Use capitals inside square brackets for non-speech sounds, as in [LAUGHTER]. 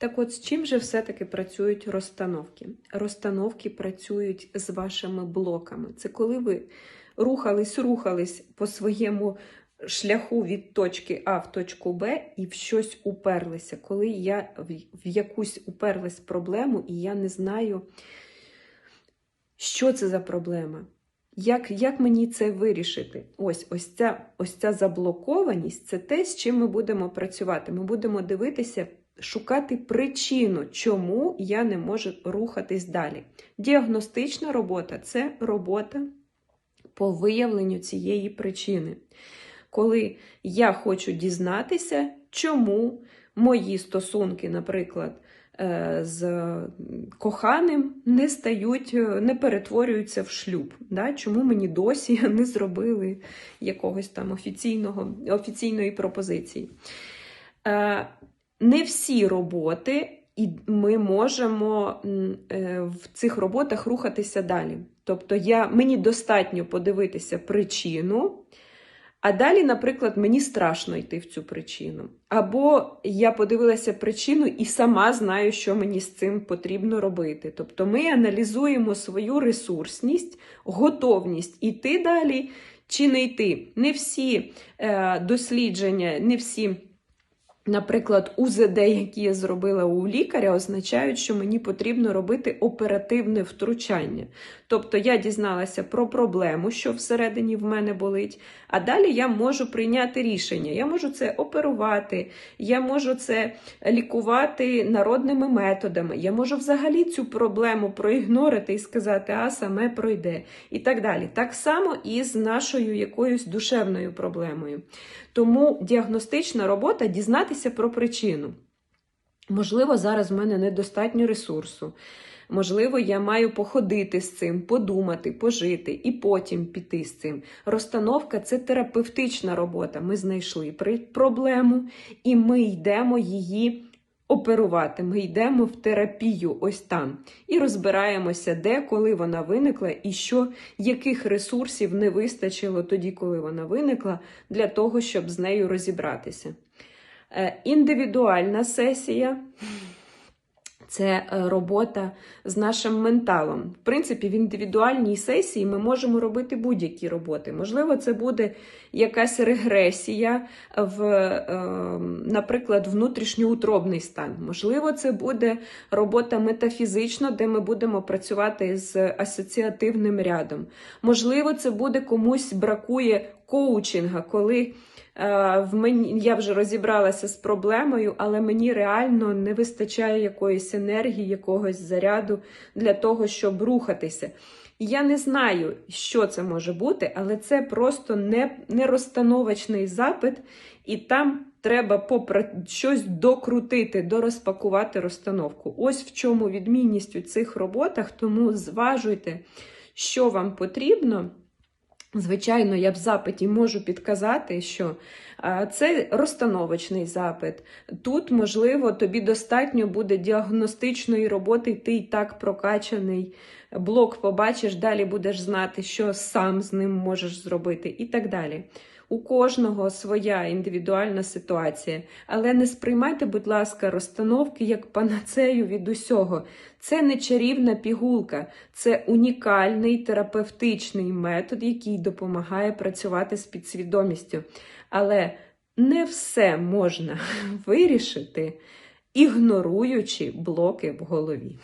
Так от, з чим же все-таки працюють розстановки? Розстановки працюють з вашими блоками. Це коли ви рухались, рухались по своєму шляху від точки А в точку Б і в щось уперлися. Коли я в якусь уперлась проблему, і я не знаю, що це за проблема. Як, як мені це вирішити? Ось ось ця, ось ця заблокованість це те, з чим ми будемо працювати. Ми будемо дивитися, шукати причину, чому я не можу рухатись далі. Діагностична робота це робота по виявленню цієї причини. Коли я хочу дізнатися, чому мої стосунки, наприклад, е, з коханим не стають, е, не перетворюються в шлюб. Да? Чому мені досі [LAUGHS] не зробили якогось там офіційного, офіційної пропозиції? Не всі роботи, і ми можемо е, в цих роботах рухатися далі. Тобто, я, мені достатньо подивитися причину. А далі, наприклад, мені страшно йти в цю причину. Або я подивилася причину і сама знаю, що мені з цим потрібно робити. Тобто ми аналізуємо свою ресурсність, готовність іти далі чи не йти. Не всі е, дослідження, не всі. Наприклад, УЗД, які я зробила у лікаря, означають, що мені потрібно робити оперативне втручання. Тобто я дізналася про проблему, що всередині в мене болить, а далі я можу прийняти рішення. Я можу це оперувати, я можу це лікувати народними методами, я можу взагалі цю проблему проігнорити і сказати, а саме пройде. І так далі. Так само і з нашою якоюсь душевною проблемою. Тому діагностична робота дізнатися про причину. Можливо, зараз в мене недостатньо ресурсу. Можливо, я маю походити з цим, подумати, пожити і потім піти з цим. Розстановка це терапевтична робота. Ми знайшли проблему і ми йдемо її оперувати. Ми йдемо в терапію ось там і розбираємося, де, коли вона виникла, і що, яких ресурсів не вистачило тоді, коли вона виникла, для того, щоб з нею розібратися. Е, індивідуальна сесія. Це е, робота з нашим менталом. В принципі, в індивідуальній сесії ми можемо робити будь-які роботи. Можливо, це буде якась регресія в, ем, наприклад, внутрішньоутробний стан. Можливо, це буде робота метафізична, де ми будемо працювати з асоціативним рядом. Можливо, це буде комусь бракує коучинга, коли. Е, в мені я вже розібралася з проблемою, але мені реально не вистачає якоїсь енергії, якогось заряду для того, щоб рухатися. Я не знаю, що це може бути, але це просто не, розстановочний запит, і там треба попри щось докрутити, дорозпакувати розстановку. Ось в чому відмінність у цих роботах, тому зважуйте, що вам потрібно. Звичайно, я в запиті можу підказати, що це розстановочний запит. Тут, можливо, тобі достатньо буде діагностичної роботи, ти і так прокачаний блок побачиш, далі будеш знати, що сам з ним можеш зробити, і так далі. У кожного своя індивідуальна ситуація. Але не сприймайте, будь ласка, розстановки як панацею від усього. Це не чарівна пігулка, це унікальний терапевтичний метод, який допомагає працювати з підсвідомістю. Але не все можна [LAUGHS] вирішити, ігноруючи блоки в голові.